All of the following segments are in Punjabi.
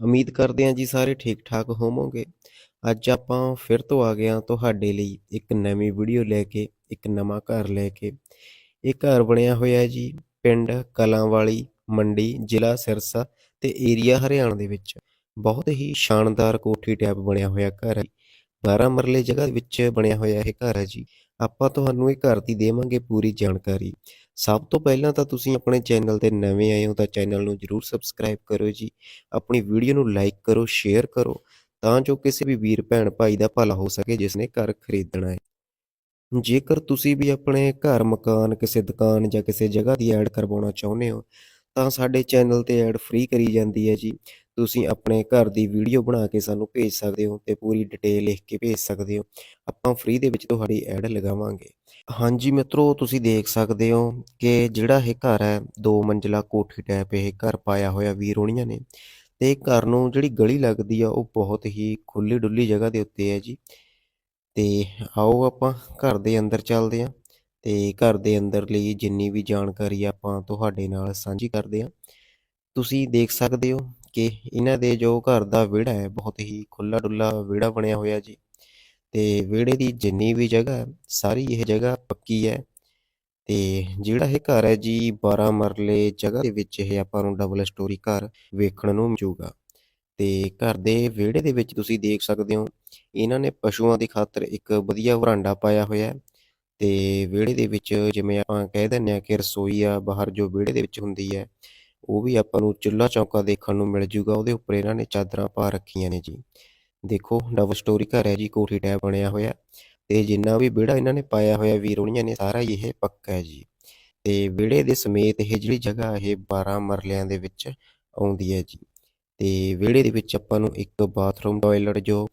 ਉਮੀਦ ਕਰਦੇ ਹਾਂ ਜੀ ਸਾਰੇ ਠੀਕ ਠਾਕ ਹੋਵੋਗੇ। ਅੱਜ ਆਪਾਂ ਫਿਰ ਤੋਂ ਆ ਗਏ ਹਾਂ ਤੁਹਾਡੇ ਲਈ ਇੱਕ ਨਵੀਂ ਵੀਡੀਓ ਲੈ ਕੇ, ਇੱਕ ਨਵਾਂ ਘਰ ਲੈ ਕੇ। ਇਹ ਘਰ ਬਣਿਆ ਹੋਇਆ ਜੀ ਪਿੰਡ ਕਲਾਂਵਾਲੀ, ਮੰਡੀ, ਜ਼ਿਲ੍ਹਾ ਸਿਰਸਾ ਤੇ ਏਰੀਆ ਹਰਿਆਣਾ ਦੇ ਵਿੱਚ। ਬਹੁਤ ਹੀ ਸ਼ਾਨਦਾਰ ਕੋਠੀ ਟੈਪ ਬਣਿਆ ਹੋਇਆ ਘਰ ਹੈ 12 ਮਰਲੇ ਜਗ੍ਹਾ ਵਿੱਚ ਬਣਿਆ ਹੋਇਆ ਇਹ ਘਰ ਹੈ ਜੀ। ਆਪਾਂ ਤੁਹਾਨੂੰ ਇਹ ਘਰ ਦੀ ਦੇਵਾਂਗੇ ਪੂਰੀ ਜਾਣਕਾਰੀ। ਸਭ ਤੋਂ ਪਹਿਲਾਂ ਤਾਂ ਤੁਸੀਂ ਆਪਣੇ ਚੈਨਲ ਤੇ ਨਵੇਂ ਆਏ ਹੋ ਤਾਂ ਚੈਨਲ ਨੂੰ ਜਰੂਰ ਸਬਸਕ੍ਰਾਈਬ ਕਰੋ ਜੀ। ਆਪਣੀ ਵੀਡੀਓ ਨੂੰ ਲਾਈਕ ਕਰੋ, ਸ਼ੇਅਰ ਕਰੋ ਤਾਂ ਜੋ ਕਿਸੇ ਵੀ ਵੀਰ, ਭੈਣ, ਭਾਈ ਦਾ ਭਲਾ ਹੋ ਸਕੇ ਜਿਸ ਨੇ ਘਰ ਖਰੀਦਣਾ ਹੈ। ਜੇਕਰ ਤੁਸੀਂ ਵੀ ਆਪਣੇ ਘਰ ਮਕਾਨ, ਕਿਸੇ ਦੁਕਾਨ ਜਾਂ ਕਿਸੇ ਜਗ੍ਹਾ ਦੀ ਐਡ ਕਰਵਾਉਣਾ ਚਾਹੁੰਦੇ ਹੋ ਤਾਂ ਸਾਡੇ ਚੈਨਲ ਤੇ ਐਡ ਫ੍ਰੀ ਕਰੀ ਜਾਂਦੀ ਹੈ ਜੀ। ਤੁਸੀਂ ਆਪਣੇ ਘਰ ਦੀ ਵੀਡੀਓ ਬਣਾ ਕੇ ਸਾਨੂੰ ਭੇਜ ਸਕਦੇ ਹੋ ਤੇ ਪੂਰੀ ਡਿਟੇਲ ਲਿਖ ਕੇ ਭੇਜ ਸਕਦੇ ਹੋ। ਆਪਾਂ ਫ੍ਰੀ ਦੇ ਵਿੱਚ ਤੁਹਾਡੀ ਐਡ ਲਗਾਵਾਂਗੇ। ਹਾਂਜੀ ਮਿੱਤਰੋ, ਤੁਸੀਂ ਦੇਖ ਸਕਦੇ ਹੋ ਕਿ ਜਿਹੜਾ ਇਹ ਘਰ ਹੈ, ਦੋ ਮੰਜ਼ਲਾ ਕੋਠੀ ਟਾਈਪ ਇਹ ਘਰ ਪਾਇਆ ਹੋਇਆ ਵੀਰ ਹੋਣੀਆਂ ਨੇ। ਤੇ ਘਰ ਨੂੰ ਜਿਹੜੀ ਗਲੀ ਲੱਗਦੀ ਆ, ਉਹ ਬਹੁਤ ਹੀ ਖੁੱਲੀ ਡੁੱਲੀ ਜਗ੍ਹਾ ਦੇ ਉੱਤੇ ਹੈ ਜੀ। ਤੇ ਆਓ ਆਪਾਂ ਘਰ ਦੇ ਅੰਦਰ ਚੱਲਦੇ ਹਾਂ ਤੇ ਘਰ ਦੇ ਅੰਦਰ ਲਈ ਜਿੰਨੀ ਵੀ ਜਾਣਕਾਰੀ ਆਪਾਂ ਤੁਹਾਡੇ ਨਾਲ ਸਾਂਝੀ ਕਰਦੇ ਹਾਂ। ਤੁਸੀਂ ਦੇਖ ਸਕਦੇ ਹੋ ਕਿ ਇਹਨਾਂ ਦੇ ਜੋ ਘਰ ਦਾ ਵਿਹੜਾ ਹੈ, ਬਹੁਤ ਹੀ ਖੁੱਲਾ ਡੁੱਲਾ ਵਿਹੜਾ ਬਣਿਆ ਹੋਇਆ ਜੀ। ਤੇ ਵਿਹੜੇ ਦੀ ਜਿੰਨੀ ਵੀ ਜਗ੍ਹਾ ਸਾਰੀ ਇਹ ਜਗ੍ਹਾ ਪੱਕੀ ਹੈ। ਤੇ ਜਿਹੜਾ ਇਹ ਘਰ ਹੈ ਜੀ 12 ਮਰਲੇ ਜਗ੍ਹਾ ਦੇ ਵਿੱਚ ਇਹ ਆਪਾਂ ਨੂੰ ਡਬਲ ਸਟੋਰੀ ਘਰ ਵੇਖਣ ਨੂੰ ਮਿਲੂਗਾ। ਤੇ ਘਰ ਦੇ ਵਿਹੜੇ ਦੇ ਵਿੱਚ ਤੁਸੀਂ ਦੇਖ ਸਕਦੇ ਹੋ, ਇਹਨਾਂ ਨੇ ਪਸ਼ੂਆਂ ਦੀ ਖਾਤਰ ਇੱਕ ਵਧੀਆ ਵਰਾਂਡਾ ਪਾਇਆ ਹੋਇਆ ਹੈ। ਤੇ ਵਿਹੜੇ ਦੇ ਵਿੱਚ ਜਿਵੇਂ ਆਪਾਂ ਕਹਿ ਦਿੰਦੇ ਆ ਕਿ ਰਸੋਈ ਆ, ਬਾਹਰ ਜੋ ਵਿਹੜੇ ਦੇ ਵਿੱਚ ਹੁੰਦੀ ਹੈ ਉਹ ਵੀ ਆਪਾਂ ਨੂੰ ਚੁੱਲ੍ਹਾ ਚੌਂਕਾ ਦੇਖਣ ਨੂੰ ਮਿਲ ਜੂਗਾ, ਉਹਦੇ ਉੱਪਰ ਇਹਨਾਂ ਨੇ ਚਾਦਰਾਂ ਪਾ ਰੱਖੀਆਂ ਨੇ ਜੀ। ਦੇਖੋ ਡਬਲ ਸਟੋਰੀ ਘਰ ਹੈ ਜੀ, ਕੋਠੀ ਟਾਈਪ ਬਣਿਆ ਹੋਇਆ ਤੇ ਜਿੰਨਾ ਵੀ ਵਿਹੜਾ ਇਹਨਾਂ ਨੇ ਪਾਇਆ ਹੋਇਆ ਵੀਰੋਣੀਆਂ ਨੇ ਸਾਰਾ ਹੀ ਇਹ ਪੱਕਾ ਹੈ ਜੀ। ਤੇ ਵਿਹੜੇ ਦੇ ਸਮੇਤ ਇਹ ਜਿਹੜੀ ਜਗ੍ਹਾ, ਇਹ 12 ਮਰਲਿਆਂ ਦੇ ਵਿੱਚ ਆਉਂਦੀ ਹੈ ਜੀ। ਤੇ ਵਿਹੜੇ ਦੇ ਵਿੱਚ ਆਪਾਂ ਨੂੰ ਇੱਕ ਬਾਥਰੂਮ ਟਾਇਲਟ ਜੋ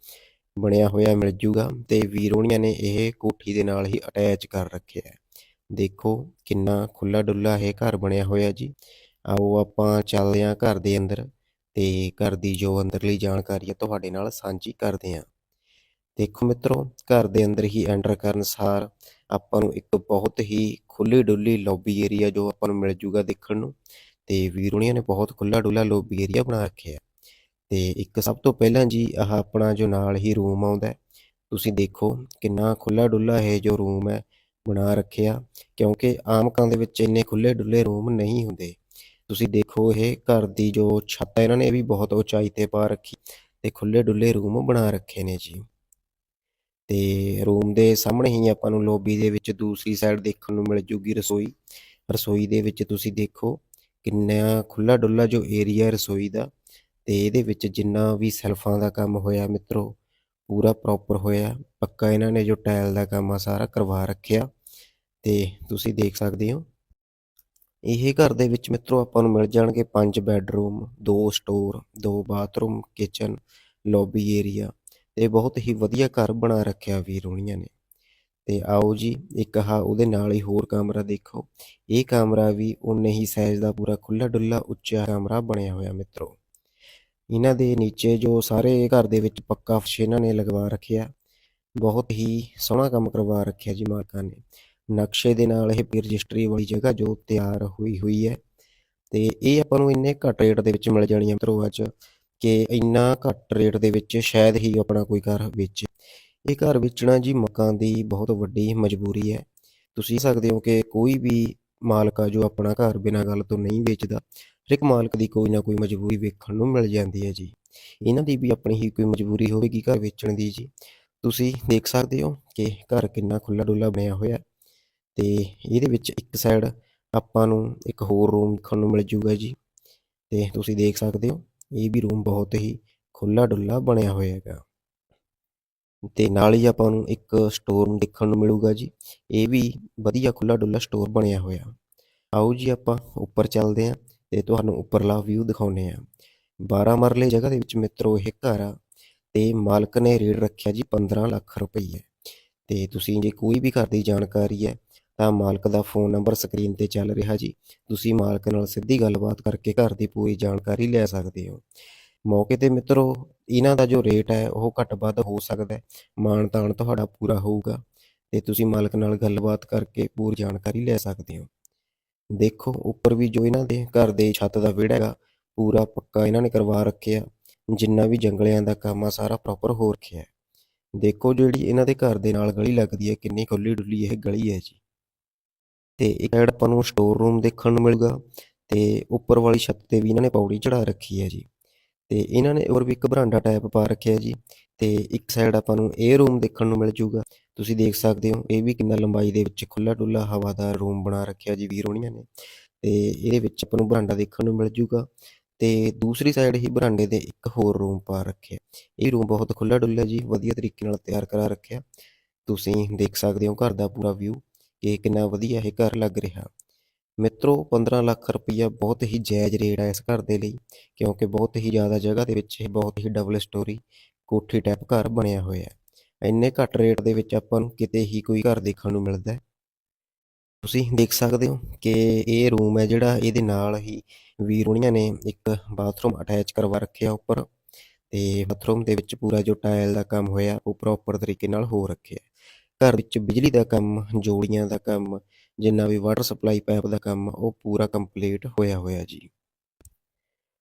ਬਣਿਆ ਹੋਇਆ ਮਿਲ ਜੂਗਾ ਤੇ ਵੀਰੋਣੀਆਂ ਨੇ ਇਹ ਕੋਠੀ ਦੇ ਨਾਲ ਹੀ ਅਟੈਚ ਕਰ ਰੱਖਿਆ ਹੈ। ਦੇਖੋ, ਕਿੰਨਾ ਖੁੱਲਾ ਡੁੱਲਾ ਇਹ ਘਰ ਬਣਿਆ ਹੋਇਆ ਜੀ। ਆਓ ਆਪਾਂ ਚੱਲਦੇ ਹਾਂ ਘਰ ਦੇ ਅੰਦਰ ਤੇ ਘਰ ਦੀ ਜੋ ਅੰਦਰਲੀ ਜਾਣਕਾਰੀ ਹੈ ਤੁਹਾਡੇ ਨਾਲ ਸਾਂਝੀ ਕਰਦੇ ਹਾਂ। ਦੇਖੋ ਮਿੱਤਰੋ, ਘਰ ਦੇ ਅੰਦਰ ਹੀ ਐਂਟਰ ਕਰਨ ਸਾਰ ਆਪਾਂ ਨੂੰ ਇੱਕ ਬਹੁਤ ਹੀ ਖੁੱਲੀ ਡੁੱਲੀ ਲੌਬੀ ਏਰੀਆ ਜੋ ਆਪਾਂ ਨੂੰ ਮਿਲ ਜੂਗਾ ਦੇਖਣ ਨੂੰ ਤੇ ਵੀਰੋਣੀਆਂ ਨੇ ਬਹੁਤ ਖੁੱਲਾ ਡੁੱਲਾ ਲੌਬੀ ਏਰੀਆ ਬਣਾ ਰੱਖਿਆ। ਤੇ ਇੱਕ ਸਭ ਤੋਂ ਪਹਿਲਾਂ ਜੀ ਆਹ ਆਪਣਾ ਜੋ ਨਾਲ ਹੀ ਰੂਮ ਆਉਂਦਾ ਤੁਸੀਂ ਦੇਖੋ ਕਿੰਨਾ ਖੁੱਲਾ ਡੁੱਲਾ ਇਹ ਜੋ ਰੂਮ ਹੈ ਬਣਾ ਰੱਖਿਆ ਕਿਉਂਕਿ ਆਮ ਕਾਂ ਦੇ ਵਿੱਚ ਇੰਨੇ ਖੁੱਲੇ ਡੁੱਲੇ ਰੂਮ ਨਹੀਂ ਹੁੰਦੇ। ਤੁਸੀਂ ਦੇਖੋ ਇਹ ਘਰ ਦੀ ਜੋ ਛੱਤ ਹੈ ਇਹਨਾਂ ਨੇ ਇਹ ਵੀ ਬਹੁਤ ਉਚਾਈ ਤੇ ਪਾ ਰੱਖੀ ਤੇ ਖੁੱਲੇ ਡੁੱਲੇ ਰੂਮ ਬਣਾ ਰੱਖੇ ਨੇ ਜੀ। ਤੇ ਰੂਮ ਦੇ ਸਾਹਮਣੇ ਹੀ ਆਪਾਂ ਨੂੰ ਲੌਬੀ ਦੇ ਵਿੱਚ ਦੂਸਰੀ ਸਾਈਡ ਦੇਖਣ ਨੂੰ ਮਿਲ ਜੂਗੀ ਰਸੋਈ। ਰਸੋਈ ਦੇ ਵਿੱਚ ਤੁਸੀਂ ਦੇਖੋ ਕਿੰਨਾ ਖੁੱਲਾ ਡੁੱਲਾ ਜੋ ਏਰੀਆ ਰਸੋਈ ਦਾ ਤੇ ਇਹਦੇ ਵਿੱਚ ਜਿੰਨਾ ਵੀ ਸੈਲਫਾਂ ਦਾ ਕੰਮ ਹੋਇਆ ਮਿੱਤਰੋ, ਪੂਰਾ ਪ੍ਰੋਪਰ ਹੋਇਆ। ਪੱਕਾ ਇਹਨਾਂ ਨੇ ਜੋ ਟਾਇਲ ਦਾ ਕੰਮ ਆ ਸਾਰਾ ਕਰਵਾ ਰੱਖਿਆ। ਤੇ ਤੁਸੀਂ ਦੇਖ ਸਕਦੇ ਹੋ ਇਹ ਘਰ ਦੇ ਵਿੱਚ ਮਿੱਤਰੋ ਆਪਾਂ ਨੂੰ ਮਿਲ ਜਾਣਗੇ ਪੰਜ ਬੈੱਡਰੂਮ, ਦੋ ਸਟੋਰ, ਦੋ ਬਾਥਰੂਮ, ਕਿਚਨ, ਲੌਬੀ ਏਰੀਆ ਤੇ ਬਹੁਤ ਹੀ ਵਧੀਆ ਘਰ ਬਣਾ ਰੱਖਿਆ ਵੀਰ ਹੋਣੀਆਂ ਨੇ। ਤੇ ਆਓ ਜੀ, ਇੱਕ ਆਹ ਉਹਦੇ ਨਾਲ ਹੀ ਹੋਰ ਕਮਰਾ ਦੇਖੋ। ਇਹ ਕਮਰਾ ਵੀ ਉਨੇ ਹੀ ਸਾਈਜ਼ ਦਾ ਪੂਰਾ ਖੁੱਲਾ ਡੁੱਲਾ ਉੱਚਾ ਕਮਰਾ ਬਣਿਆ ਹੋਇਆ ਮਿੱਤਰੋ। ਇਹਨਾਂ ਦੇ ਨੀਚੇ ਜੋ ਸਾਰੇ ਘਰ ਦੇ ਵਿੱਚ ਪੱਕਾ ਫਰਸ਼ ਇਹਨਾਂ ਨੇ ਲਗਵਾ ਰੱਖਿਆ, ਬਹੁਤ ਹੀ ਸੋਹਣਾ ਕੰਮ ਕਰਵਾ ਰੱਖਿਆ ਜੀ ਮਾਲਕਾਂ ਨੇ। ਨਕਸ਼ੇ ਦੇ ਨਾਲ ਇਹ ਪੀ ਰਜਿਸਟਰੀ ਵਾਲੀ ਜਗ੍ਹਾ ਜੋ ਤਿਆਰ ਹੋਈ ਹੋਈ ਹੈ। ਤੇ ਇਹ ਆਪਾਂ ਨੂੰ ਇੰਨੇ ਘੱਟ ਰੇਟ ਦੇ ਵਿੱਚ ਮਿਲ ਜਾਣੀ ਹੈ ਮਿੱਤਰੋ ਅੱਜ ਕਿ ਇੰਨਾ ਘੱਟ ਰੇਟ ਦੇ ਵਿੱਚ ਸ਼ਾਇਦ ਹੀ ਆਪਣਾ ਕੋਈ ਘਰ ਵੇਚੇ ਇਹ ਘਰ ਵੇਚਣਾ ਜੀ ਮੱਕਾਂ ਦੀ ਬਹੁਤ ਵੱਡੀ ਮਜਬੂਰੀ ਹੈ। ਤੁਸੀਂ ਸਕਦੇ ਹੋ ਕਿ ਕੋਈ ਵੀ ਮਾਲਕ ਆ ਜੋ ਆਪਣਾ ਘਰ ਬਿਨਾਂ ਗੱਲ ਤੋਂ ਨਹੀਂ ਵੇਚਦਾ, ਹਰ ਇੱਕ ਮਾਲਕ ਦੀ ਕੋਈ ਨਾ ਕੋਈ ਮਜਬੂਰੀ ਵੇਖਣ ਨੂੰ ਮਿਲ ਜਾਂਦੀ ਹੈ ਜੀ। ਇਹਨਾਂ ਦੀ ਵੀ ਆਪਣੀ ਹੀ ਕੋਈ ਮਜਬੂਰੀ ਹੋਵੇਗੀ ਘਰ ਵੇਚਣ ਦੀ ਜੀ। ਤੁਸੀਂ ਦੇਖ ਸਕਦੇ ਹੋ ਕਿ ਘਰ ਕਿੰਨਾ ਖੁੱਲਾ ਡੁੱਲਾ ਬਣਿਆ ਹੋਇਆ ਤੇ ਇਹਦੇ ਵਿੱਚ ਇੱਕ ਸਾਈਡ ਆਪਾਂ ਨੂੰ ਇੱਕ ਹੋਰ ਰੂਮ ਦੇਖਣ ਨੂੰ ਮਿਲ ਜੂਗਾ ਜੀ। ਤੇ ਤੁਸੀਂ ਦੇਖ ਸਕਦੇ ਹੋ, ਇਹ ਵੀ ਰੂਮ ਬਹੁਤ ਹੀ ਖੁੱਲਾ ਡੁੱਲਾ ਬਣਿਆ ਹੋਇਆ ਹੈਗਾ। ਤੇ ਨਾਲ ਹੀ ਆਪਾਂ ਨੂੰ ਇੱਕ ਸਟੋਰ ਦੇਖਣ ਨੂੰ ਮਿਲੂਗਾ ਜੀ। ਇਹ ਵੀ ਵਧੀਆ ਖੁੱਲਾ ਡੁੱਲਾ ਸਟੋਰ ਬਣਿਆ ਹੋਇਆ। ਆਓ ਜੀ ਆਪਾਂ ਉੱਪਰ ਚੱਲਦੇ ਹਾਂ ਤੇ ਤੁਹਾਨੂੰ ਉੱਪਰਲਾ ਵਿਊ ਦਿਖਾਉਨੇ ਆ 12 ਮਰਲੇ ਜਗ੍ਹਾ ਦੇ ਵਿੱਚ ਮਿੱਤਰੋ ਇਹ ਘਰ ਆ ਤੇ ਮਾਲਕ ਨੇ ਰੇਟ ਰੱਖਿਆ ਜੀ 15 ਲੱਖ ਰੁਪਏ ਤੇ ਤੁਸੀਂ ਜੇ ਕੋਈ ਵੀ ਘਰ ਦੀ ਜਾਣਕਾਰੀ ਹੈ ਤਾਂ ਮਾਲਕ ਦਾ ਫੋਨ ਨੰਬਰ ਸਕਰੀਨ ਤੇ ਚੱਲ ਰਿਹਾ ਜੀ। ਤੁਸੀਂ ਮਾਲਕ ਨਾਲ ਸਿੱਧੀ ਗੱਲਬਾਤ ਕਰਕੇ ਘਰ ਦੀ ਪੂਰੀ ਜਾਣਕਾਰੀ ਲੈ ਸਕਦੇ ਹੋ। ਮੌਕੇ ਤੇ ਮਿੱਤਰੋ, ਇਹਨਾਂ ਦਾ ਜੋ ਰੇਟ ਹੈ, ਉਹ ਘੱਟ ਵੱਧ ਹੋ ਸਕਦਾ ਹੈ। ਮਾਣ ਤਾਣ ਤੁਹਾਡਾ ਪੂਰਾ ਹੋਊਗਾ ਤੇ ਤੁਸੀਂ ਮਾਲਕ ਨਾਲ ਗੱਲਬਾਤ ਕਰਕੇ ਪੂਰੀ ਜਾਣਕਾਰੀ ਲੈ ਸਕਦੇ ਹੋ। ਦੇਖੋ, ਉੱਪਰ ਵੀ ਜੋ ਇਹਨਾਂ ਦੇ ਘਰ ਦੇ ਛੱਤ ਦਾ ਵਿਹੜਾ ਹੈਗਾ, ਪੂਰਾ ਪੱਕਾ ਇਹਨਾਂ ਨੇ ਕਰਵਾ ਰੱਖਿਆ। ਜਿੰਨਾ ਵੀ ਜੰਗਲਿਆਂ ਦਾ ਕੰਮ ਆ, ਸਾਰਾ ਪ੍ਰੋਪਰ ਹੋ ਰੱਖਿਆ ਦੇਖੋ ਜਿਹੜੀ ਇਹਨਾਂ ਦੇ ਘਰ ਦੇ ਨਾਲ ਗਲੀ ਲੱਗਦੀ ਹੈ, ਕਿੰਨੀ ਖੁੱਲੀ ਡੁੱਲੀ ਇਹ ਗਲੀ ਹੈ ਜੀ। ਤੇ ਇੱਕ ਸਾਈਡ ਆਪਾਂ ਨੂੰ ਸਟੋਰ ਰੂਮ ਦੇਖਣ ਨੂੰ ਮਿਲੂਗਾ ਤੇ ਉੱਪਰ ਵਾਲੀ ਛੱਤ ਤੇ ਵੀ ਇਹਨਾਂ ਨੇ ਪੌੜੀ ਚੜਾ ਰੱਖੀ ਹੈ ਜੀ। ਤੇ ਇਹਨਾਂ ਨੇ ਹੋਰ ਵੀ ਇੱਕ ਬਰਾਂਡਾ ਟਾਈਪ ਪਾ ਰੱਖਿਆ ਜੀ ਤੇ ਇੱਕ ਸਾਈਡ ਆਪਾਂ ਨੂੰ ਇਹ ਰੂਮ ਦੇਖਣ ਨੂੰ ਮਿਲ ਜੂਗਾ। ਤੁਸੀਂ ਦੇਖ ਸਕਦੇ ਹੋ ਇਹ ਵੀ ਕਿੰਨਾ ਲੰਬਾਈ ਦੇ ਵਿੱਚ ਖੁੱਲਾ ਡੁੱਲਾ ਹਵਾਦਾਰ ਰੂਮ ਬਣਾ ਰੱਖਿਆ ਜੀ ਵੀਰ ਹੋਣੀਆਂ ਨੇ। ਤੇ ਇਹਦੇ ਵਿੱਚ ਆਪਾਂ ਨੂੰ ਬਰਾਂਡਾ ਦੇਖਣ ਨੂੰ ਮਿਲ ਜੂਗਾ ਤੇ ਦੂਸਰੀ ਸਾਈਡ ਹੀ ਬਰਾਂਡੇ ਦੇ ਇੱਕ ਹੋਰ ਰੂਮ ਪਾ ਰੱਖਿਆ। ਇਹ ਰੂਮ ਬਹੁਤ ਖੁੱਲਾ ਡੁੱਲਾ ਜੀ, ਵਧੀਆ ਤਰੀਕੇ ਨਾਲ ਤਿਆਰ ਕਰਾ ਰੱਖਿਆ। ਤੁਸੀਂ ਦੇਖ ਸਕਦੇ ਹੋ ਘਰ ਦਾ ਪੂਰਾ ਵਿਊ ਕਿ ਕਿੰਨਾ ਵਧੀਆ ਇਹ ਘਰ ਲੱਗ ਰਿਹਾ। ਮਿੱਤਰੋ 15 ਲੱਖ ਰੁਪਈਆ ਬਹੁਤ ਹੀ ਜਾਇਜ਼ ਰੇਟ ਹੈ ਇਸ ਘਰ ਦੇ ਲਈ, ਕਿਉਂਕਿ ਬਹੁਤ ਹੀ ਜ਼ਿਆਦਾ ਜਗ੍ਹਾ ਦੇ ਵਿੱਚ ਇਹ ਬਹੁਤ ਹੀ ਡਬਲ ਸਟੋਰੀ ਕੋਠੀ ਟਾਈਪ ਘਰ ਬਣਿਆ ਹੋਇਆ ਹੈ। ਇੰਨੇ ਘੱਟ ਰੇਟ ਦੇ ਵਿੱਚ ਆਪਾਂ ਨੂੰ ਕਿਤੇ ਹੀ ਕੋਈ ਘਰ ਦੇਖਣ ਨੂੰ ਮਿਲਦਾ ਹੈ। ਤੁਸੀਂ ਦੇਖ ਸਕਦੇ ਹੋ ਕਿ ਇਹ ਰੂਮ ਹੈ ਜਿਹੜਾ ਇਹਦੇ ਨਾਲ ਹੀ ਵੀਰ ਹੋਣੀਆਂ ਨੇ ਇੱਕ ਬਾਥਰੂਮ ਅਟੈਚ ਕਰਵਾ ਰੱਖਿਆ ਉੱਪਰ ਤੇ ਬਾਥਰੂਮ ਦੇ ਵਿੱਚ ਪੂਰਾ ਜੋ ਟਾਇਲ ਦਾ ਕੰਮ ਹੋਇਆ, ਉਹ ਪ੍ਰੋਪਰ ਤਰੀਕੇ ਨਾਲ ਹੋ ਰੱਖਿਆ। ਘਰ ਵਿੱਚ ਬਿਜਲੀ ਦਾ ਕੰਮ, ਜੋੜੀਆਂ ਦਾ ਕੰਮ, ਜਿੰਨਾ ਵੀ ਵਾਟਰ ਸਪਲਾਈ ਪਾਈਪ ਦਾ ਕੰਮ, ਉਹ ਪੂਰਾ ਕੰਪਲੀਟ ਹੋਇਆ ਹੋਇਆ ਜੀ।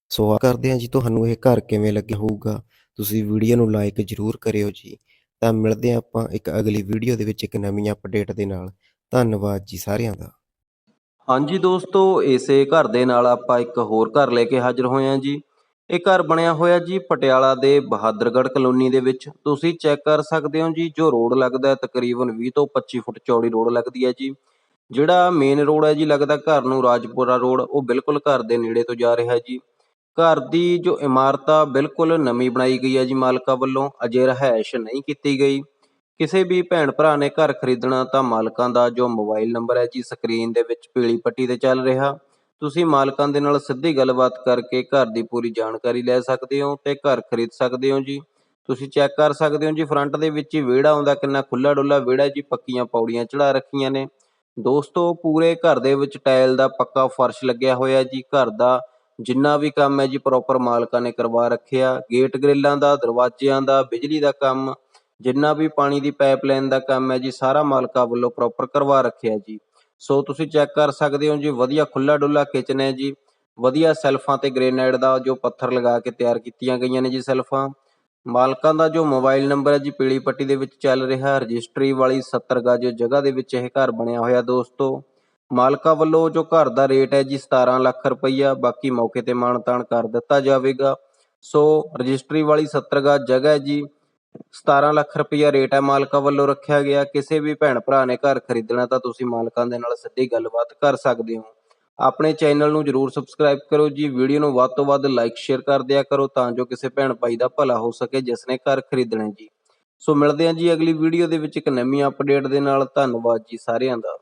ਸੋ ਆ ਕਰਦੇ ਹਾਂ ਜੀ, ਤੁਹਾਨੂੰ ਇਹ ਘਰ ਕਿਵੇਂ ਲੱਗਿਆ ਹੋਊਗਾ। ਤੁਸੀਂ ਵੀਡੀਓ ਨੂੰ ਲਾਈਕ ਜ਼ਰੂਰ ਕਰਿਓ ਜੀ। ਤਾਂ ਮਿਲਦੇ ਹਾਂ ਆਪਾਂ ਇੱਕ ਅਗਲੀ ਵੀਡੀਓ ਦੇ ਵਿੱਚ ਇੱਕ ਨਵੀਂ ਅਪਡੇਟ ਦੇ ਨਾਲ। ਧੰਨਵਾਦ ਜੀ ਸਾਰਿਆਂ ਦਾ। ਹਾਂਜੀ ਦੋਸਤੋ, ਇਸੇ ਘਰ ਦੇ ਨਾਲ ਆਪਾਂ ਇੱਕ ਹੋਰ ਘਰ ਲੈ ਕੇ ਹਾਜ਼ਰ ਹੋਏ ਹਾਂ ਜੀ। ਇਹ ਘਰ ਬਣਿਆ ਹੋਇਆ ਜੀ ਪਟਿਆਲਾ ਦੇ ਬਹਾਦਰਗੜ੍ਹ ਕਲੋਨੀ ਦੇ ਵਿੱਚ। ਤੁਸੀਂ ਚੈੱਕ ਕਰ ਸਕਦੇ ਹੋ ਜੀ, ਜੋ ਰੋਡ ਲੱਗਦਾ ਹੈ ਤਕਰੀਬਨ 20 ਤੋਂ 25 ਫੁੱਟ ਚੌੜੀ ਰੋਡ ਲੱਗਦੀ ਹੈ ਜੀ। ਜਿਹੜਾ ਮੇਨ ਰੋਡ ਹੈ ਜੀ, ਲੱਗਦਾ ਘਰ ਨੂੰ ਰਾਜਪੁਰਾ ਰੋਡ, ਉਹ ਬਿਲਕੁਲ ਘਰ ਦੇ ਨੇੜੇ ਤੋਂ ਜਾ ਰਿਹਾ ਜੀ। ਘਰ ਦੀ ਜੋ ਇਮਾਰਤ ਆ, ਬਿਲਕੁਲ ਨਵੀਂ ਬਣਾਈ ਗਈ ਹੈ ਜੀ ਮਾਲਕਾਂ ਵੱਲੋਂ। ਅਜੇ ਰਹਿائش ਨਹੀਂ ਕੀਤੀ ਗਈ। ਕਿਸੇ ਵੀ ਭੈਣ ਭਰਾ ਨੇ ਘਰ ਖਰੀਦਣਾ ਤਾਂ ਮਾਲਕਾਂ ਦਾ ਜੋ ਮੋਬਾਈਲ ਨੰਬਰ ਹੈ ਜੀ, ਸਕਰੀਨ ਦੇ ਵਿੱਚ ਪੀਲੀ ਪੱਟੀ ਤੇ ਚੱਲ ਰਿਹਾ। ਤੁਸੀਂ ਮਾਲਕਾਂ ਦੇ ਨਾਲ ਸਿੱਧੀ ਗੱਲਬਾਤ ਕਰਕੇ ਘਰ ਦੀ ਪੂਰੀ ਜਾਣਕਾਰੀ ਲੈ ਸਕਦੇ ਹੋ ਤੇ ਘਰ ਖਰੀਦ ਸਕਦੇ ਹੋ ਜੀ। ਤੁਸੀਂ ਚੈੱਕ ਕਰ ਸਕਦੇ ਹੋ ਜੀ, ਫਰੰਟ ਦੇ ਵਿੱਚ ਹੀ ਵਿਹੜਾ ਆਉਂਦਾ, ਕਿੰਨਾ ਖੁੱਲਾ ਡੁੱਲਾ ਵਿਹੜਾ ਜੀ, ਪੱਕੀਆਂ ਪੌੜੀਆਂ ਚੜਾ ਰੱਖੀਆਂ ਨੇ। ਦੋਸਤੋ, ਪੂਰੇ ਘਰ ਦੇ ਵਿੱਚ ਟਾਇਲ ਦਾ ਪੱਕਾ ਫਰਸ਼ ਲੱਗਿਆ ਹੋਇਆ ਜੀ, ਘਰ ਦਾ ਜਿੰਨਾ ਵੀ ਕੰਮ ਹੈ ਜੀ, ਪ੍ਰੋਪਰ ਮਾਲਕਾਂ ਨੇ ਕਰਵਾ ਰੱਖਿਆ। ਗੇਟ ਗ੍ਰਿਲਾਂ ਦਾ, ਦਰਵਾਜ਼ਿਆਂ ਦਾ, ਬਿਜਲੀ ਦਾ ਕੰਮ, ਜਿੰਨਾ ਵੀ ਪਾਣੀ ਦੀ ਪਾਈਪਲਾਈਨ ਦਾ ਕੰਮ ਹੈ ਜੀ, ਸਾਰਾ ਮਾਲਕਾਂ ਵੱਲੋਂ ਪ੍ਰੋਪਰ ਕਰਵਾ ਰੱਖਿਆ ਜੀ। ਸੋ ਤੁਸੀਂ ਚੈੱਕ ਕਰ ਸਕਦੇ ਹੋ ਜੀ, ਵਧੀਆ ਖੁੱਲਾ ਡੁੱਲਾ ਕਿਚਨ ਹੈ ਜੀ। ਵਧੀਆ ਸੈਲਫਾਂ ਤੇ ਗ੍ਰੇਨਾਈਟ ਦਾ ਜੋ ਪੱਥਰ ਲਗਾ ਕੇ ਤਿਆਰ ਕੀਤੀਆਂ ਗਈਆਂ ਨੇ ਜੀ ਸੈਲਫਾਂ। ਮਾਲਕਾਂ ਦਾ ਜੋ ਮੋਬਾਈਲ ਨੰਬਰ ਹੈ ਜੀ, ਪੀਲੀ ਪੱਟੀ ਦੇ ਵਿੱਚ ਚੱਲ ਰਿਹਾ। ਰਜਿਸਟਰੀ ਵਾਲੀ 70 ਗਜ ਜਗ੍ਹਾ ਦੇ ਵਿੱਚ ਇਹ ਘਰ ਬਣਿਆ ਹੋਇਆ ਦੋਸਤੋ। ਮਾਲਕਾਂ ਵੱਲੋਂ ਜੋ ਘਰ ਦਾ ਰੇਟ ਹੈ ਜੀ 17 ਲੱਖ ਰੁਪਈਆ, ਬਾਕੀ ਮੌਕੇ ਤੇ ਮਾਨਤਾਨ ਕਰ ਦਿੱਤਾ ਜਾਵੇਗਾ। ਸੋ ਰਜਿਸਟਰੀ ਵਾਲੀ 70 ਗਜ ਜਗ੍ਹਾ ਹੈ ਜੀ। 17 ਲੱਖ ਰੁਪਈਆ ਰੇਟ ਹੈ, ਮਾਲਕਾਂ ਵੱਲੋਂ ਰੱਖਿਆ ਗਿਆ। ਕਿਸੇ ਵੀ ਭੈਣ ਭਰਾ ਨੇ ਘਰ ਖਰੀਦਣਾ ਤਾਂ ਤੁਸੀਂ ਮਾਲਕਾਂ ਦੇ ਨਾਲ ਸਿੱਧੀ ਗੱਲਬਾਤ ਕਰ ਸਕਦੇ ਹੋ। ਆਪਣੇ ਚੈਨਲ ਨੂੰ ਜਰੂਰ ਸਬਸਕ੍ਰਾਈਬ ਕਰੋ ਜੀ। ਵੀਡੀਓ ਨੂੰ ਵੱਧ ਤੋਂ ਵੱਧ ਲਾਈਕ, ਸ਼ੇਅਰ ਕਰ ਦਿਆ ਕਰੋ ਤਾਂ ਜੋ ਕਿਸੇ ਭੈਣ ਭਾਈ ਦਾ ਭਲਾ ਹੋ ਸਕੇ ਜਿਸ ਨੇ ਘਰ ਖਰੀਦਣਾ ਜੀ। ਸੋ ਮਿਲਦੇ ਹਾਂ ਜੀ ਅਗਲੀ ਵੀਡੀਓ ਦੇ ਵਿੱਚ ਇੱਕ ਨਵੀਂ ਅਪਡੇਟ ਦੇ ਨਾਲ। ਧੰਨਵਾਦ ਜੀ ਸਾਰਿਆਂ ਦਾ।